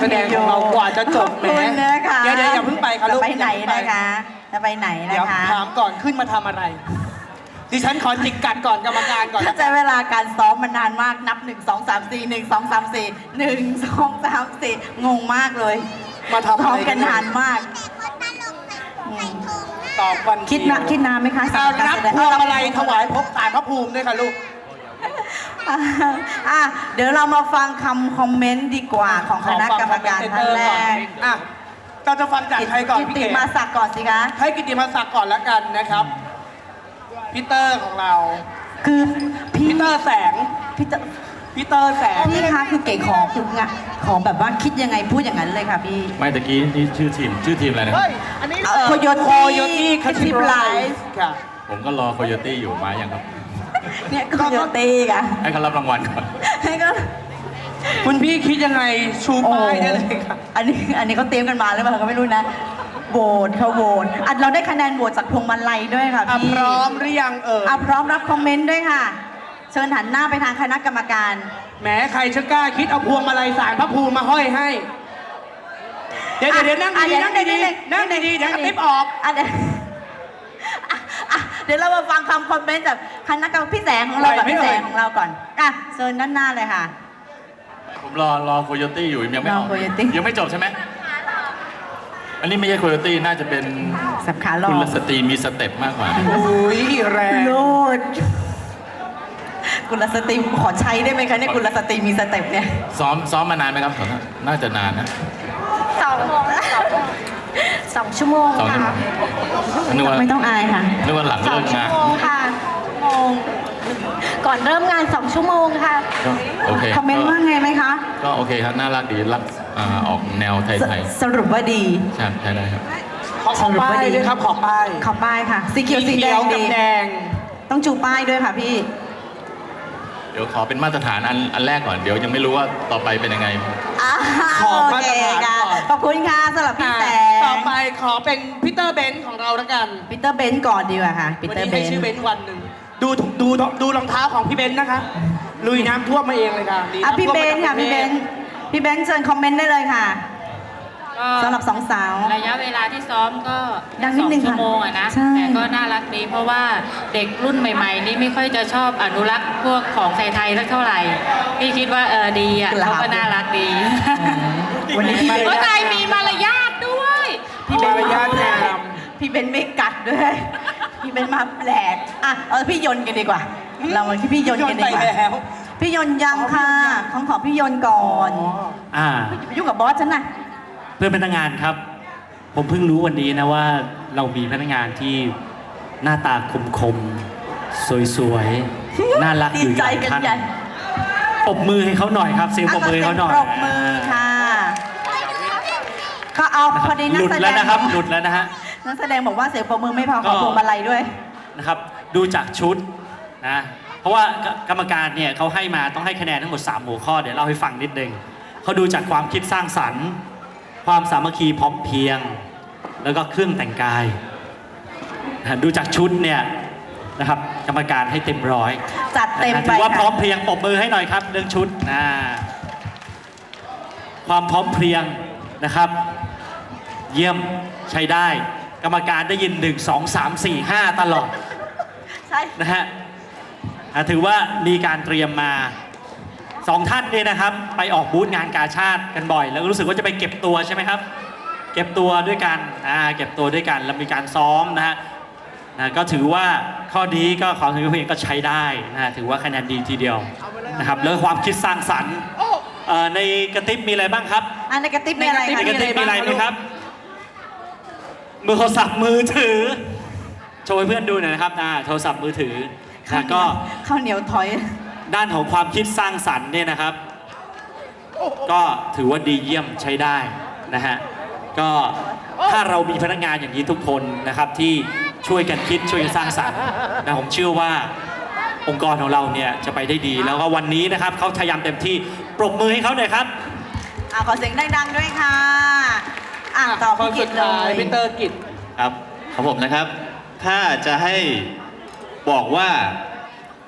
การแสดงของเรากว่าจะจบแหมขอบคุณนะคะเดี๋ยวเดี๋ยวอย่าเพิ่งไปครับจะลูกไปไหนอย่าเพิ่งไป นะคะจะไปไหนเดี๋นะยวคะถามก่อนขึ้นมาทำอะไร ดิฉันขอจิกกัดก่อนกรรมการก่อนถ้าใช้เวลาการซ้อมมานานมากนับ 1 2 3 4 1 2 3 4 1 2 3 4 งงมากเลยมาทำซ้ออะมไรกันนานมากอืมตอบวันคิดนะคิดนานไหมคะอ่าสำหรับกาแสดงพวงมาลัยถวายพบสารพระภูมิด้วยค่ะลูก อะอะเดี๋ยวเรามาฟังคำคอมเมนต์ดีกว่าของคณะกรรมการท่านแรกอะเราจะฟังจากใครก่อนกิพี่ติเก๋มาศักดิ์ก่อนสิคะ ให้กิติมาศักดิ์ก่อนแล้วกันนะครับพีเตอร์ของเราคือพี่พีเตอร์แสงพี่เตอร์พีเตอร์แสงพี่คะคือเก๋ขอคืองะขอแบบว่าคิดยังไงพูดอย่างนั้นเลยค่ะพี่ไม่ตะกี้นี่ชื่อทีมชื่อทีมอะไรนะคเฮ้รับยอันนี้เอ่อโค Coyote โยตี้คาชิ Creative ไล Life ฟ์ ค่ะ ผมก็รอโคโยตี้อยู่มายังครับ เนี่ยโคโยตี้ค่ะให้เขารับรางวัลก่อน ให้ก็ คุณพี่คิดยังไงชูโอ้ป้ายได้เลยค่ะ อันนี้อันนี้เขาเตรียมกันมาหรือเปล่าก็ไม่รู้นะโหวตเขาโหวตอันเราได้คะแนนโหวตจากพวงมาลัยด้วยค่ะอะพี่พร้อมหรือยังเอ่ยอะพร้อมรับคอมเมนต์ด้วยค่ะ เชิญหันหน้าไปทางคณะกรรมการ แหมใครจะกล้าคิดเอาพวงมาลัยสารพระภูมิมาห้อยให้ เดี๋ยวเดี๋ยวเดี๋ยวนั่งอะดีเดี๋ยวๆนั่งดีเดี๋ยวๆนั่งดีๆเดี๋ยวกระติบออก อะเดี๋ยวอะอะเดี๋ยวเรามาฟังคำคอมเมนต์จากคณะกรรมพี่แสงของเราไหวกับไหมพี่แสงเอ่ย ของเราก่อนอะเชิญด้านหน้าเลยค่ะ ผมรอรอโคโยตี้อยู่ยังไม่ออกรอ Coyote ยังไม่จบใช่ไหมอันนี้ไม่ใช่โคโยตี้น่าจะเป็นสับขาหลอคุณกลสตรีมีสเต็ปมากกว่า อุ้ยแรงโลดกุลสตรีขอใช้ได้ไหมคะเนี่ยกุลสตรีมีสเต็ปเนี่ยซ้อมซ้อมมานานไหมครับน่าจะนานนะสอง สองชั่วโมงสองชั่วโมค่ะงนึกว่าไม่ต้องอายค่ะนึกว่าหลังสอเลิงกชั่งาวนโมงค่ะโมงก่อนเริ่มงานสองชั่วโมงค่ะก็โอเคคอมเมนต์ว่าไงไหมคะ ก็โอเคครับน่ารักดีรักอ่าออกแนวไทสยสรุปว่าดี ๆใช่ใช่ได้ครับ ขอขอป้ายด้วยครับขอป้ายขอป้ายค่ะ สีเขียวสีแดงกัดีบแดง ต้องจูป้ายด้วยค่ะพี่ เดี๋ยวขอเป็นมาตรฐานอันอันแรกก่อนเดี๋ยวยังไม่รู้ว่าต่อไปเป็นยังไง อ่าขอโอมาเคตรฐานค่ะก่อนขอบคุณค่ะสำหรับพี่แสงต่อไปขอเป็นพีเตอร์เบนซ์ของเราแล้วกันปีเตอร์เบนซ์ก่อนดีกว่าค่ะปีวันเตอร์นี้เบให้นชื่อซ์เบนซ์วันหนึ่งดูถูกดูดูรองเท้าของพี่เบนซ์นะคะ ลุยน้ำท่วมมาเองเลยค่ะดีอะำพี่ท่วมเบมานซ์จากค่ะพี่เบนซ์พี่เบนซ์เชิญคอมเมนต์ได้เลยค่ะ ก็สำหรับสองสาว ระยะเวลาที่ซ้อมก็ดังนิดนึงสอชั่วโมงค่ะอะนะใช่ แต่ก็น่ารักดีเพราะว่าเด็กรุ่นใหม่ ๆ นี่ไม่ค่อยจะชอบอนุรักษ์พวกของไทยๆสักเท่าไหร่พี่คิดว่าเออดีอะเขาก็น่ารักดีวันนี้พี่เบนเพราะซ์ไทยมีมารยาทด้วยพี่เบนซ์มารยาทงามพี่เบนซ์ไม่กัดด้วย พี่เบนซ์มาแปลกอะเอาพี่ยนต์กันดีกว่า เรามาที่พี่ยนต์กันดีกว่าโยนไปแล้วพี่ยนต์ยังค่ะของขอพี่ยนต์ก่อนอ่าไปยุ่งกับบอสฉันน่ะ เพื่อนพนักงานครับ ผมเพิ่งรู้วันนี้นะว่าเรามีพนักงานที่หน้าตาคมคมๆสวยๆ น่ารักดีอยู่ใจหลายกันท่านใหญ่ปรบมือให้เขาหน่อยครับเสียงปรบมือให้เขาหน่อยปรบมือค่ะ ก็เอานะพคอรับดีหนักลุดแสดแล้วงนะครับหลุดแล้วนะฮะ นักแสดงบอกว่าเสียงปรบมือไม่พอขอก็พวงมาลัยด้วย นะครับดูจากชุดนะเพราะว่ากรรมการเนี่ยเขาให้มาต้องให้คะแนนทั้งหมด 3 หัวข้อเดี๋ยวเล่าให้ฟังนิดนึงเขาดูจากความคิดสร้างสรรค์ ความสามัคคีพร้อมเพรียง แล้วก็เครื่องแต่งกายนะดูจากชุดเนี่ยนะครับกรรมการให้เต็มร้อยจัดเต็มนะไปถือว่าพร้อมค่ะเพรียงปรบมือให้หน่อยครับเรื่องชุดนะความพร้อมเพรียงนะครับ เยี่ยมใช้ได้ กรรมการได้ยิน 1 2 3 4 5 ตลอดใช่ นะฮะอะถือว่ามีการเตรียมมา สองท่านเนี่ยนะครับ ไปออกบูธงานกาชาติกันบ่อย แล้วรู้สึกว่าจะไปเก็บตัวใช่ไหมครับ เก็บตัวด้วยกันอ่าเก็บตัวด้วยกันแล้วมีการซ้อมนะฮะนะก็ถือว่าข้อนี้ก็ความสามารถเพลงก็ใช้ได้นะฮะถือว่าคะแนนดีทีเดียวนะครับแล้วความคิดสร้างสรรค์เอ่อในกระติบมีอะไรบ้างครับอันในกระติบมีอะไรในคะในกระติบมีอะไรไหมมีอะไรบ้างครับมือโทรศัพท์มือถือ โชว์ให้เพื่อนดูหน่อยนะครับอ่าโทรศัพท์มือถือนะก็ข้าวเหนียวถอย ด้านของความคิดสร้างสรรค์เนี่ยนะครับ ก็ถือว่าดีเยี่ยมใช้ได้นะฮะก็ถ้าเรามีพนักงานอย่างนี้ทุกคนนะครับที่ช่วยกันคิดช่วยกันสร้างสรรค์นะผมเชื่อว่าองค์กรของเราเนี่ยจะไปได้ดีแล้วก็วันนี้นะครับเขาพยายามเต็มที่ปรบมือให้เขาหน่อยครับอะขอเสียงดังๆด้วยค่ะอะต่อคนพี่กิสุตดเลท้ายยพีเตอร์กิจครับของผมนะครับ ถ้าจะให้บอกว่า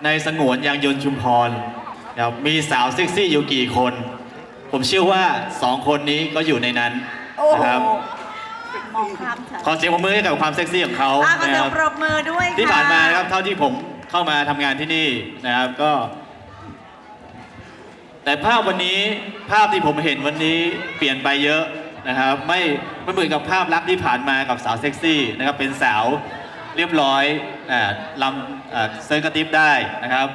ในสงวนยางยนต์ชุมพรนะครับมีสาวเซ็กซี่อยู่กี่คน ผมเชื่อว่าสองคนนี้ก็อยู่ในนั้นโอ้โหนะครับ มองข้ามฉันขอเสียงปรบมือให้กับความเซ็กซี่ของเขาอะก็นะเดี๋คยวรับปรบมือด้วยค่ะที่ผ่านมานะครับเท่าที่ผมเข้ามาทำงานที่นี่นะครับก็ แต่ภาพวันนี้ภาพที่ผมเห็นวันนี้เปลี่ยนไปเยอะนะครับ ไม่ไม่เหมือนกับภาพลักษณ์ที่ผ่านมากับสาวเซ็กซี่นะครับเป็นสาว เรียบร้อยอลำเซิร์ฟกระติบได้นะครับ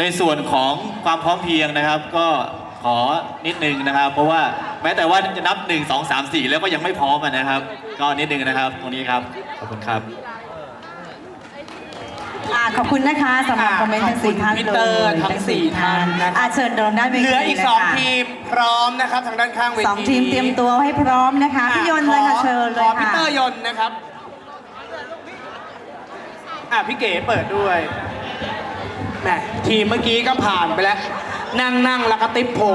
ในส่วนของความพร้อมเพียงนะครับ ก็ขอนิดนึงนะครับ เพราะว่าแม้แต่ว่าจะนับ 1 2 3 4 แล้วก็ยังไม่พร้อมนะครับ ก็นิดนึงนะครับ ตรงนี้ครับ ขอบคุณครับ ขอบคุณนะคะสำหรับคอมเมนต์ทั้งสี่ท่านขอบคุณเลพี่เตอร์ยทั้งสี่ท่านนะครับอะเชิญตรงด้านเวทีเหลืออีกเลยสองค่ะทีมพร้อมนะครับทางด้านข้างเวทีสองทีมเตรียมตัวให้พร้อมนะคะพี่ยนต์เลยค่ะขอเชิญเลขยอพี่ค่ะเตอร์ยนต์นะครับอะพี่เก๋เปิดด้วยแหมทีมเมื่อกี้ก็ผ่านไปแล้ว นั่งนั่งแล้วก็ติ๊บโผล่